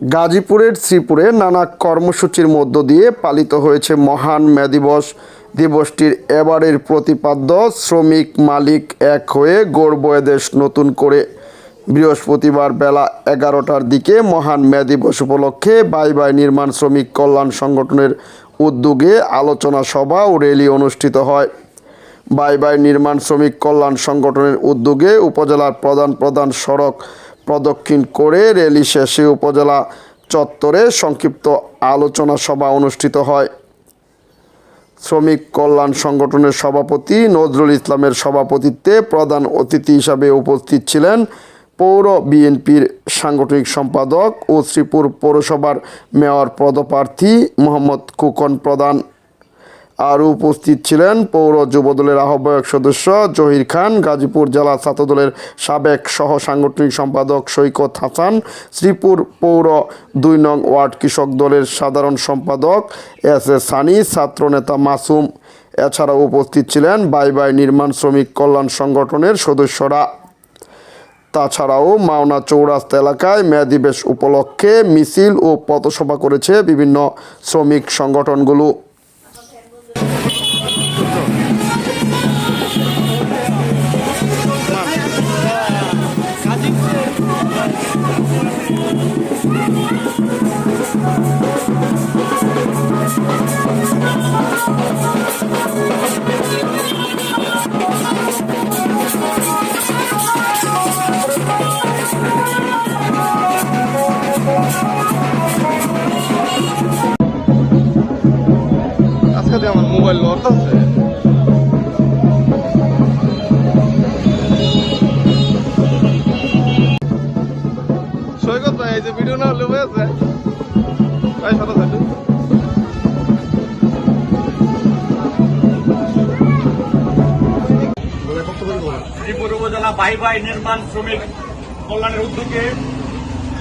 গাজীপুরের শ্রীপুরে নানা কর্মসূচির মধ্য দিয়ে পালিত হয়েছে মহান মে দিবস দিবসটির এবারের প্রতিপাদ্য, শ্রমিক মালিক এক হয়ে গড়ব দেশ নতুন করে। বৃহস্পতিবার বেলা এগারোটার দিকে মহান মে দিবস উপলক্ষে বাই বাই নির্মাণ শ্রমিক কল্যাণ সংগঠনের উদ্যোগে আলোচনা সভা ও র্যালি অনুষ্ঠিত হয়। বাই বাই নির্মাণ শ্রমিক কল্যাণ সংগঠনের উদ্যোগে উপজেলার প্রধান প্রধান সড়ক প্রদক্ষিণ করে র্যালি শেষে উপজেলা চত্বরে সংক্ষিপ্ত আলোচনা সভা অনুষ্ঠিত হয়। শ্রমিক কল্যাণ সংগঠনের সভাপতি নজরুল ইসলামের সভাপতিত্বে প্রধান অতিথি হিসাবে উপস্থিত ছিলেন পৌর বিএনপির সাংগঠনিক সম্পাদক ও শ্রীপুর পৌরসভার মেয়র পদপ্রার্থী মোহাম্মদ কুকন প্রধান। আরও উপস্থিত ছিলেন পৌর যুবদলের আহ্বায়ক সদস্য জহির খান, গাজীপুর জেলা ছাত্রদলের সাবেক সহ সাংগঠনিক সম্পাদক সৈকত হাসান, শ্রীপুর পৌর দুই নং ওয়ার্ড কৃষক দলের সাধারণ সম্পাদক এস এ সানি, ছাত্রনেতা মাসুম এছাড়াও উপস্থিত ছিলেন বাই বাই নির্মাণ শ্রমিক কল্যাণ সংগঠনের সদস্যরা। তাছাড়াও মাওনা চৌরাস্তা এলাকায় মে দিবস উপলক্ষে মিছিল ও পথসভা করেছে বিভিন্ন শ্রমিক সংগঠনগুলো। আজকে আমার মোবাইল লক আছে। সৈকত এই যে ভিডিও না হলে হয়ে উপজেলা বাই বাই নির্মাণ শ্রমিক কল্যাণের উদ্যোগে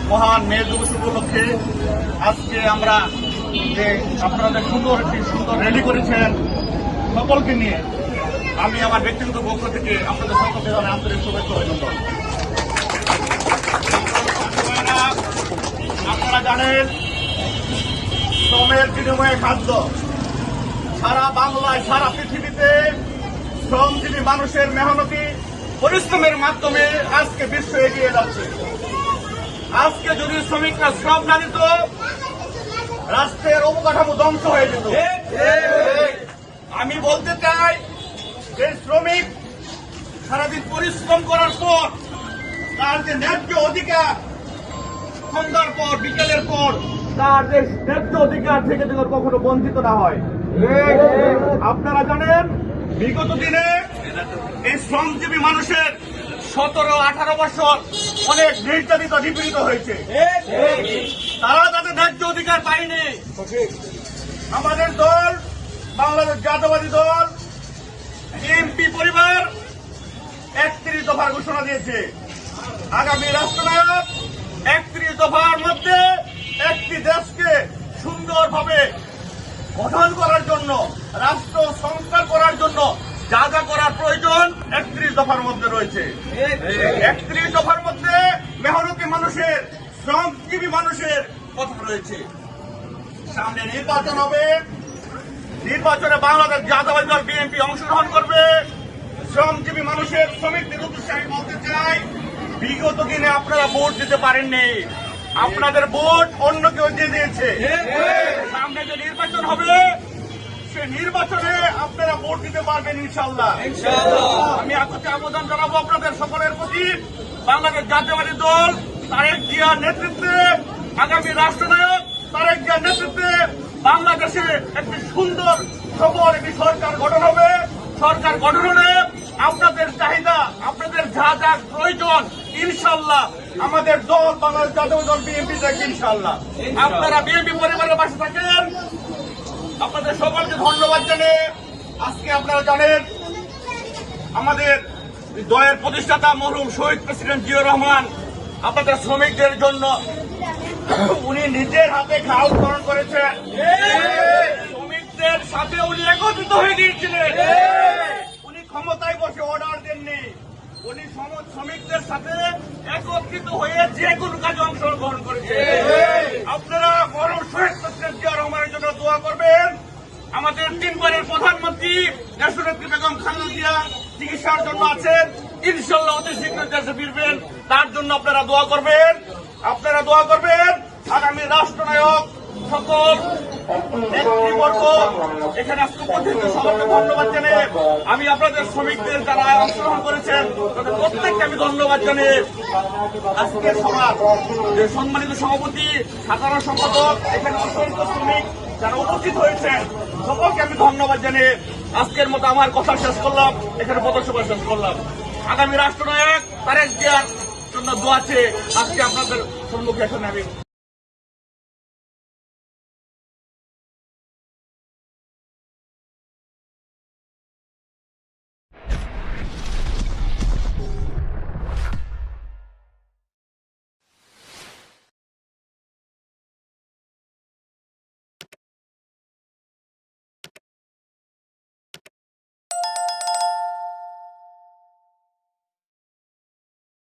মহান মে দিবস উপলক্ষে আজকে আমরা যে আপনারা যে সুন্দর একটি সুন্দর র্যালি করেছেন সকলকে নিয়ে, আমি আমার ব্যক্তিগত পক্ষ থেকে আপনাদের সকলকে আন্তরিক শুভেচ্ছা অভিনন্দন। আপনারা জানেন, শ্রমের বিনিময়ে খাদ্য। সারা বাংলায়, সারা পৃথিবীতে শ্রমজীবী মানুষের মেহনতি পরিশ্রমের মাধ্যমে আজকে বিশ্ব এগিয়ে যাচ্ছে। আজকে যদি শ্রমিকরা শ্রম না দিত রাষ্ট্রের অবকাঠামো ধ্বংস হয়ে যেত। আমি বলতে চাই, যে শ্রমিক সারাদিন পরিশ্রম করার পর, তার যে ন্যায্য অধিকার, সন্ধ্যার পর, বিকেলের পর, তার যে ন্যায্য অধিকার থেকে কখনো বঞ্চিত না হয়। আপনারা বিগত দিনে এই শ্রমজীবী মানুষের সতেরো, আঠারো বছর অনেক নির্যাতিত, নিপীড়িত হয়েছে। তারা তাদের ন্যায্য অধিকার পায়নি। আমাদের দল, বাংলাদেশ জাতীয়বাদী দল এমপি পরিবার একত্রিশ দফার ঘোষণা দিয়েছে। আগামী রাষ্ট্রনায়ক একত্রিশ দফার মধ্যে একটি দেশকে সুন্দরভাবে গঠন করার জন্য রাষ্ট্র করার জন্য যা যা করার প্রয়োজন, একত্রিশ দফার মধ্যে রয়েছে। একত্রিশ দফার মধ্যে মেহনতি মানুষের, শ্রমজীবী মানুষের কথা রয়েছে। সামনে নির্বাচন হবে। নির্বাচনে বাংলাদেশ জাতীয়বাদী দল বিএনপি অংশগ্রহণ করবে। শ্রমজীবী মানুষের শ্রমিকদের উদ্দেশ্যে আমি বলতে চাই। বিগত দিনে আপনারা ভোট দিতে পারেননি। আপনাদের ভোট অন্য কেউ দিয়ে দিয়েছে। সামনে যে নির্বাচন হবে সে নির্বাচনে আপনারা ভোট দিতে পারবেন ইনশাল্লাহ আমি একত্রে আবেদন জানাব আপনাদের সকলের প্রতি। বাংলাদেশ জাতীয়বাদী দল তারেক জিয়ার নেতৃত্বে আগামী রাষ্ট্রনায়ক তারেক জিয়ার নেতৃত্বে বাংলাদেশে একটি সুন্দর সবল একটি সরকার গঠন হবে। সরকার গঠন হলে আপনাদের চাহিদা আপনাদের যা যা প্রয়োজন ইনশাল্লাহ আমাদের দল বাংলাদেশ জাতীয় দল বিএনপি দেখবে ইনশাল্লাহ আপনারা বিএনপি পরিবারের পাশে থাকেন আপনাদের সকলকে ধন্যবাদ জানিয়ে আজকে আপনারা জানেন, আমাদের দলের প্রতিষ্ঠাতা মরহুম শহীদ প্রেসিডেন্ট জিয়া রহমান আপনাদের শ্রমিকদের জন্য উনি নিজের হাতে ঘাল উত্তোলন করেছেন শ্রমিকদের সাথে উনি একত্রিত হয়ে গিয়েছিলেন। উনি ক্ষমতায় বসে অর্ডার দেননি। উনি শ্রমিকদের সাথে একত্রিত হয়ে যে কোনো কাজে অংশগ্রহণ করেছে। চিকিৎসার জন্য আছেন, ইনশাল্লাহ অতি শীঘ্র দেশে ফিরবেন। তার জন্য আপনারা দোয়া করবেন। আপনারা দোয়া করবেন। আগামী রাষ্ট্রনায়ক সকল এখানে আজকে ধন্যবাদ জানিয়ে আমি আপনাদের শ্রমিকদের যারা অংশগ্রহণ করেছেন, তাদের প্রত্যেককে আমি ধন্যবাদ জানিয়ে আজকের সভার সম্মানিত সভাপতি, সাধারণ সম্পাদক, এখানে অসংখ্য শ্রমিক যারা উপস্থিত হয়েছেন, সকলকে আমি ধন্যবাদ জানিয়ে আজকের মতো আমার কথা শেষ করলাম। এখানে পদসভা শেষ করলাম। আগামী রাষ্ট্রনায়ক তারেক জিয়ার জন্য দোয়াছে আজকে আপনাদের সম্মুখে এখানে আমি